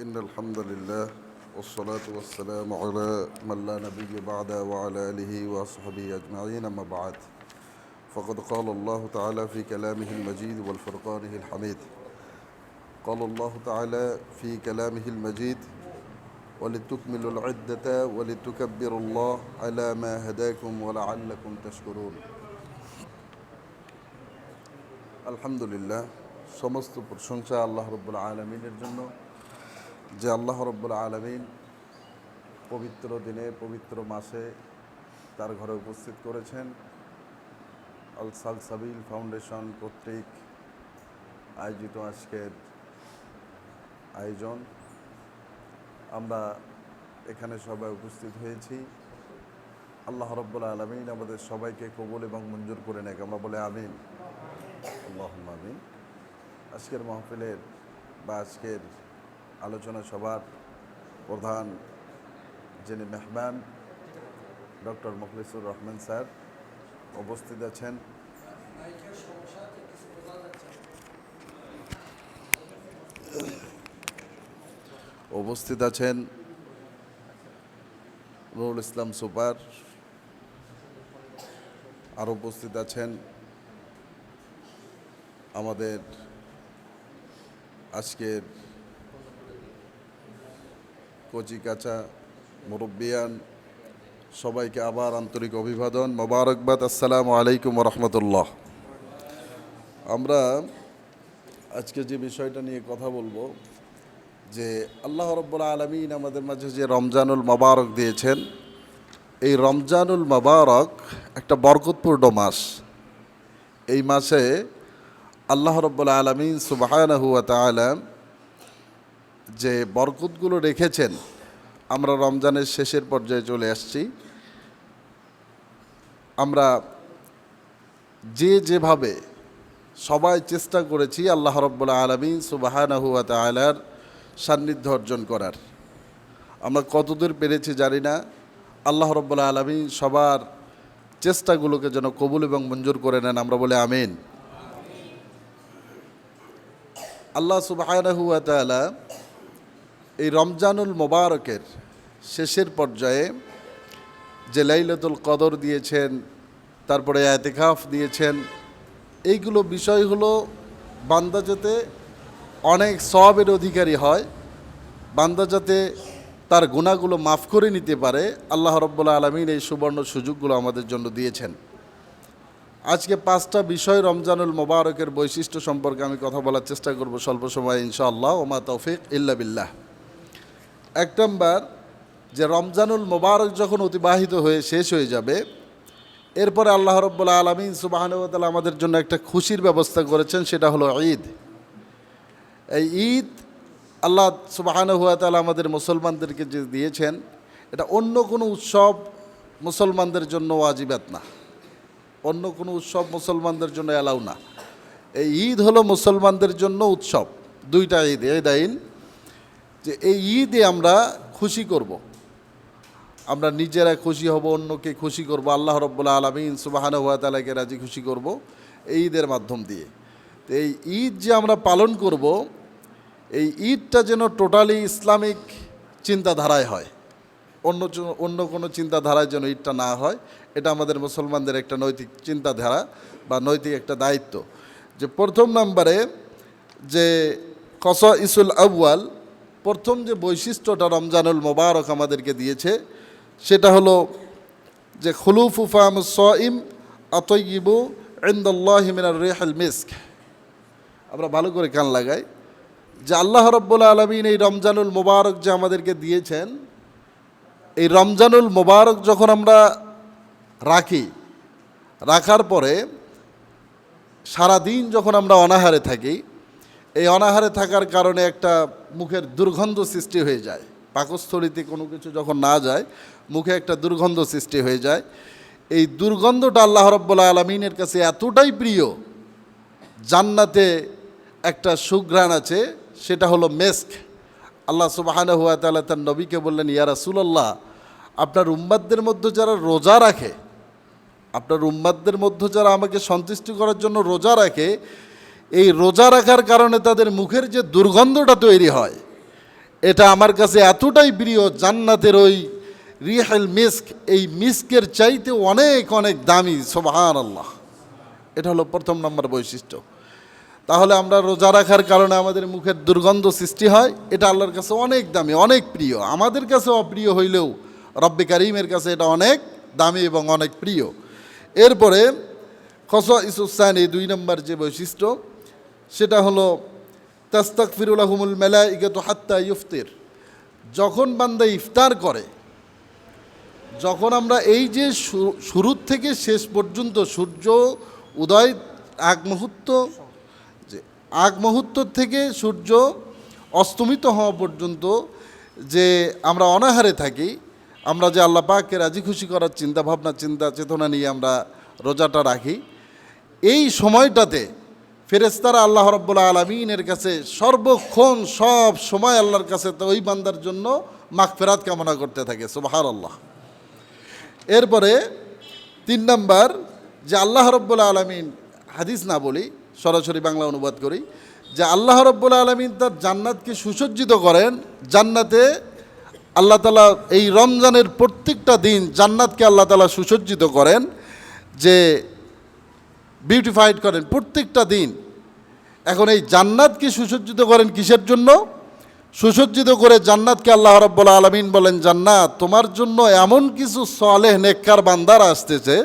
إن الحمد لله والصلاة والسلام على من لا نبي بعد وعلى آله وصحبه أجمعين أما بعد فقد قال الله تعالى في كلامه المجيد والفرقانه الحميد قال الله تعالى في كلامه المجيد ولتكملوا العدة ولتكبروا الله على ما هداكم ولعلكم تشكرون আলহামদুলিল্লাহ সমস্ত প্রশংসা আল্লাহ রব্বুল আলমিনের জন্য যে আল্লাহ রব্বুল আলমিন পবিত্র দিনে, পবিত্র মাসে তার ঘরে উপস্থিত করেছেন। আল সাল সাবিল ফাউন্ডেশন কর্তৃক আয়োজিত আজকের আয়োজন। আমরা এখানে সবাই উপস্থিত হয়েছি। আল্লাহ রব্বুল আলমিন আমাদের সবাইকে কবুল এবং মঞ্জুর করে নেক। আমরা বলে আমিন। আল্লাহ আমিন। আজকের মাহফিলের বা আজকের আলোচনা সভার প্রধান যিনি মেহমান, ডক্টর মুখলিসুর রহমান স্যার উপস্থিত আছেন। উপস্থিত আছেন নুরুল ইসলাম সুপার। আর উপস্থিত আছেন আমাদের আজকের কচি কাঁচা মুরব্বিয়ান, সবাইকে আবার আন্তরিক অভিবাদন, মোবারকবাদ, আসসালামু আলাইকুম রহমতুল্লাহ। আমরা আজকে যে বিষয়টা নিয়ে কথা বলব, যে আল্লাহ রব্বুল আলমিন আমাদের মাঝে যে রমজানুল মোবারক দিয়েছেন, এই রমজানুল মোবারক একটা বরকতপূর্ণ মাস। এই মাসে আল্লাহ রব্বুল আলমিন সুবাহানহু তালাম যে বরকতগুলো রেখেছেন, আমরা রমজানের শেষের পর্যায়ে চলে আসছি। আমরা যে যেভাবে সবাই চেষ্টা করেছি আল্লাহ রব্বুল আলমিন সুবাহানহু তালার সান্নিধ্য অর্জন করার। আমরা কতদূর পেরেছি জানি না। আল্লাহ রব্বুল আলমিন সবার চেষ্টাগুলোকে যেন কবুল এবং মঞ্জুর করে নেন, আমরা বলে আমিন। আল্লাহ সুবাহানহুয়া তালা এই রমজানুল মোবারকের শেষের পর্যায়ে যে লাইলাতুল কদর দিয়েছেন, তারপরে এতেকাফ দিয়েছেন, এইগুলো বিষয় হলো বান্দা যাতে অনেক সবের অধিকারী হয়, বান্দা যাতে তার গুণাগুলো মাফ করে নিতে পারে, আল্লাহ রব্বুল্লা আলমিন এই সুবর্ণ সুযোগগুলো আমাদের জন্য দিয়েছেন। আজকে পাঁচটা বিষয় রমজানুল মোবারকের বৈশিষ্ট্য সম্পর্কে আমি কথা বলার চেষ্টা করব স্বল্প সময় ইনশাআল্লাহ, ওমা তৌফিক ইল্লা বিল্লাহ। এক নম্বর যে রমজানুল মোবারক যখন অতিবাহিত হয়ে শেষ হয়ে যাবে, এরপরে আল্লাহ রব্বুল্লা আলমিন সুবাহানুতালা আমাদের জন্য একটা খুশির ব্যবস্থা করেছেন, সেটা হলো ঈদ। এই ঈদ আল্লাহ সুবাহানুয়াতালা আমাদের মুসলমানদেরকে যে দিয়েছেন, এটা অন্য কোনো উৎসব মুসলমানদের জন্য ওয়াজিবাত না। অন্য কোনো উৎসব মুসলমানদের জন্য অ্যালাউ না। এই ঈদ হলো মুসলমানদের জন্য উৎসব, দুইটা ঈদ এই দাইন যে এই ঈদে আমরা খুশি করব। আমরা নিজেরা খুশি হব, অন্যকে খুশি করব। আল্লাহ রব্বুল্লা আলমিন সুবাহান তালাকে রাজি খুশি করব এই ঈদের মাধ্যম দিয়ে। তো এই ঈদ যে আমরা পালন করব, এই ঈদটা যেন টোটালি ইসলামিক চিন্তাধারায় হয়। অন্য অন্য কোনো চিন্তাধারায় যেন ঈদটা না হয়, এটা আমাদের মুসলমানদের একটা নৈতিক চিন্তাধারা বা নৈতিক একটা দায়িত্ব। যে প্রথম নম্বরে যে কস ইসুল আউয়াল প্রথম যে বৈশিষ্ট্যটা রমজানুল মোবারক আমাদেরকে দিয়েছে, সেটা হলো যে খুলুফু ফাম সইম আতইবু ইন্দাল্লাহ মিনার রেহাল মিস্ক। আমরা ভালো করে কান লাগাই। যে আল্লাহ রব্বুল আলমিন এই রমজানুল মোবারক যে আমাদেরকে দিয়েছেন, এই রমজানুল মোবারক যখন আমরা রাখি, রাখার পরে সারাদিন যখন আমরা অনাহারে থাকি এই অনাহারে থাকার কারণে একটা মুখের দুর্গন্ধ সৃষ্টি হয়ে যায়। পাকস্থলিতে কোনো কিছু যখন না যায়, মুখে একটা দুর্গন্ধ সৃষ্টি হয়ে যায়। এই দুর্গন্ধটা আল্লাহ রব্বুল্লা আলমিনের কাছে এতটাই প্রিয়, জান্নাতে একটা সুঘ্রাণ আছে, সেটা হলো মেস্ক। আল্লাহ সুবাহানা হুয়া তাআলা তার নবীকে বললেন, ইয়া রাসূলুল্লাহ, আপনার উম্মাদদের মধ্যে যারা রোজা রাখে, আপনার উম্মাদদের মধ্যে যারা আমাকে সন্তুষ্টি করার জন্য রোজা রাখে এই রোজা রাখার কারণে তাদের মুখের যে দুর্গন্ধটা তৈরি হয়, এটা আমার কাছে এতটাই প্রিয়, জান্নাতের ওই রিহেল মিস্ক, এই মিস্কের চাইতে অনেক অনেক দামি সোবাহান আল্লাহ এটা হলো প্রথম নম্বর বৈশিষ্ট্য। তাহলে আমরা রোজা রাখার কারণে আমাদের মুখের দুর্গন্ধ সৃষ্টি হয়, এটা আল্লাহর কাছে অনেক দামি, অনেক প্রিয়। আমাদের কাছে অপ্রিয় হইলেও রব্বে কারিমের কাছে এটা অনেক দামি এবং অনেক প্রিয়। এরপরে খস ইসুসান দুই নম্বর যে বৈশিষ্ট্য সেটা হলো তাস্তাক ফিরুল আহমুল মেলা ইগত হাত্তা ইফতির। যখন বান্দা ইফতার করে, যখন আমরা এই যে শুরুর থেকে শেষ পর্যন্ত সূর্য, উদয়, আগ মুহূর্ত, যে আগ মুহূর্ত থেকে সূর্য অস্তমিত হওয়া পর্যন্ত যে আমরা অনাহারে থাকি, আমরা যে আল্লাহ পাককে রাজি খুশি করার চিন্তা ভাবনা চিন্তা চেতনা নিয়ে আমরা রোজাটা রাখি, এই সময়টাতে ফেরেস্তারা আল্লাহ রব্বুল্লা আলমিনের কাছে সর্বক্ষণ সব সময় আল্লাহর কাছে তো ওই বান্দার জন্য মাগফেরাত কামনা করতে থাকে সুবাহার আল্লাহ এরপরে তিন নাম্বার, যে আল্লাহ রব্বুল আলমিন, হাদিস না বলি, সরাসরি বাংলা অনুবাদ করি, যে আল্লাহ রব্বুল আলমিন তার জান্নাতকে সুসজ্জিত করেন, জান্নাতে আল্লাহ তালা এই রমজানের প্রত্যেকটা দিন জান্নাতকে আল্লাহ তালা সুসজ্জিত করেন, যে বিউটিফাইড করেন প্রত্যেকটা দিন। এখন এই জান্নাতকে সুসজ্জিত করেন কিসের জন্য? সুসজ্জিত করে জান্নাতকে আল্লাহ রব্বুল আলমিন বলেন, জান্নাত তোমার জন্য এমন কিছু সলেহ নেককার বান্দার আসতেছে,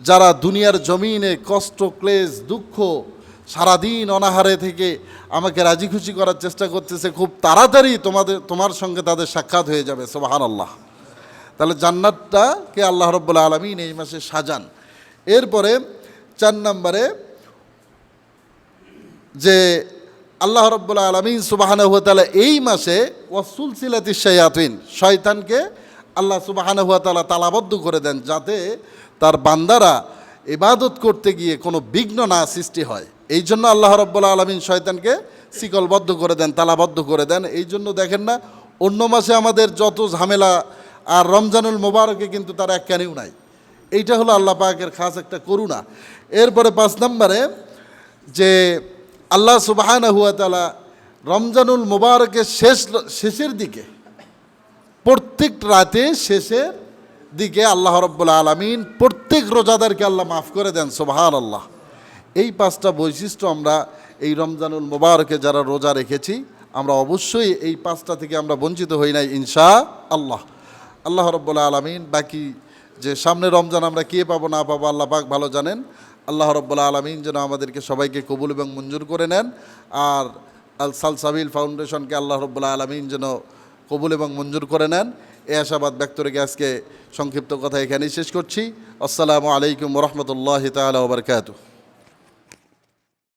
যারা দুনিয়ার জমিনে কষ্ট, ক্লেশ, দুঃখ সারাদিন অনাহারে থেকে আমাকে রাজি খুশি করার চেষ্টা করতেছে। খুব তাড়াতাড়ি তোমাদের, তোমার সঙ্গে তাদের সাক্ষাৎ হয়ে যাবে। সোবাহান আল্লাহ তাহলে জান্নাতটাকে আল্লাহ রব্বুল্লা আলমিন এই মাসে সাজান। এরপরে চার নম্বরে যে আল্লাহ রব্বুল্লা আলমিন সুবাহানা হুয়াতালা এই মাসে ওয়াসুল সিলাতি শায়াতিন, শয়তানকে আল্লাহ সুবাহানা হুয়াতালা তালাবদ্ধ করে দেন যাতে তার বান্দারা ইবাদত করতে গিয়ে কোনো বিঘ্ন না সৃষ্টি হয়। এই জন্য আল্লাহ রব্বুল্লা আলমিন শয়তানকে শিকলবদ্ধ করে দেন, তালাবদ্ধ করে দেন। এই জন্য দেখেন না, অন্য মাসে আমাদের যত ঝামেলা আর রমজানুল মোবারকে কিন্তু তার এক কানিও নাই। এইটা হলো আল্লাহ পাকের খাস একটা করুণা। এরপরে পাঁচ নম্বরে যে আল্লাহ সুবাহানা হুয়া তালা রমজানুল মোবারকের শেষ শেষের দিকে, প্রত্যেক রাতে শেষের দিকে আল্লাহ রব্বুল্লা আলমিন প্রত্যেক রোজাদারকে আল্লাহ মাফ করে দেন সোবাহান আল্লাহ এই পাঁচটা বৈশিষ্ট্য আমরা এই রমজানুল মোবারকে যারা রোজা রেখেছি, আমরা অবশ্যই এই পাঁচটা থেকে আমরা বঞ্চিত হই নাই ইনশা আল্লাহ আল্লাহ রব্বুল্লা আলমিন বাকি যে সামনে রমজান আমরা কে পাবো, না পাবো, আল্লাহ পাক ভালো জানেন। আল্লাহ রব্বুল্লা আলমিন যেন আমাদেরকে সবাইকে কবুল এবং মঞ্জুর করে নেন। আর আল সালসাবিল ফাউন্ডেশনকে আল্লাহ রব্বুল্লা আলমিন যেন কবুল এবং মঞ্জুর করে নেন। এ আশাবাদ ব্যক্ত রেখে আজকে সংক্ষিপ্ত কথা এখানেই শেষ করছি। আসসালামু আলাইকুম রহমতুল্লাহ তালা ওবরকাতু